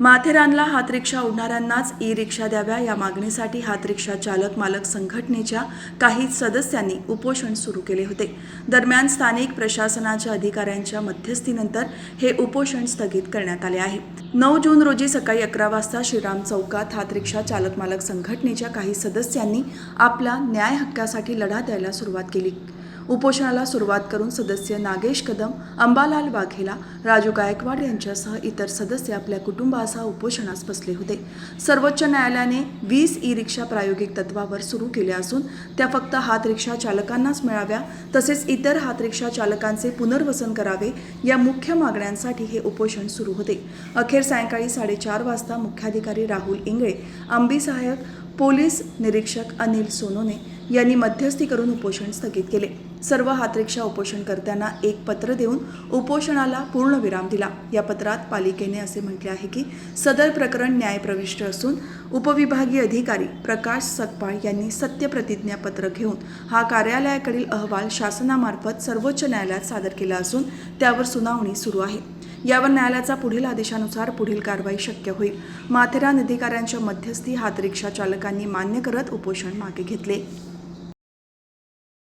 माथेरानला हात रिक्षा ओढणाऱ्यांनाच ई रिक्षा द्याव्या या मागणीसाठी हात रिक्षा चालक मालक संघटनेच्या काही सदस्यांनी उपोषण सुरू केले होते. दरम्यान स्थानिक प्रशासनाच्या अधिकाऱ्यांच्या मध्यस्थीनंतर हे उपोषण स्थगित करण्यात आले आहे. नऊ जून रोजी सकाळी अकरा वाजता श्रीराम चौकात हात रिक्षा चालक मालक संघटनेच्या काही सदस्यांनी आपल्या न्याय हक्कासाठी लढा द्यायला सुरुवात केली. उपोषणाला सुरुवात करून सदस्य नागेश कदम अंबालाल वाघेला राजू गायकवाड यांच्यासह इतर सदस्य आपल्या कुटुंबासह उपोषणास बसले होते. सर्वोच्च न्यायालयाने वीस ई रिक्षा प्रायोगिक तत्वावर सुरू केल्या असून त्या फक्त हात रिक्षा चालकांनाच मिळाव्या तसेच इतर हात रिक्षा चालकांचे पुनर्वसन करावे या मुख्य मागण्यांसाठी हे उपोषण सुरू होते. अखेर सायंकाळी साडेचार वाजता मुख्याधिकारी राहुल इंगळे आंबी सहाय्यक पोलीस निरीक्षक अनिल सोनोने यांनी मध्यस्थी करून उपोषण स्थगित केले. सर्व हातरिक्षा उपोषणकर्त्यांना एक पत्र देऊन उपोषणाला पूर्ण विराम दिला. या पत्रात पालिकेने असे म्हटले आहे की सदर प्रकरण न्यायप्रविष्ट असून उपविभागीय अधिकारी प्रकाश सकपाळ यांनी सत्यप्रतिज्ञापत्र घेऊन हा कार्यालयाकडील अहवाल शासनामार्फत सर्वोच्च न्यायालयात सादर केला असून त्यावर सुनावणी सुरू आहे. यावर न्यायालयाचा पुढील आदेशानुसार पुढील कारवाई शक्य होईल. माथेरान अधिकाऱ्यांच्या मध्यस्थी हातरिक्षा चालकांनी मान्य करत उपोषण मागे घेतले.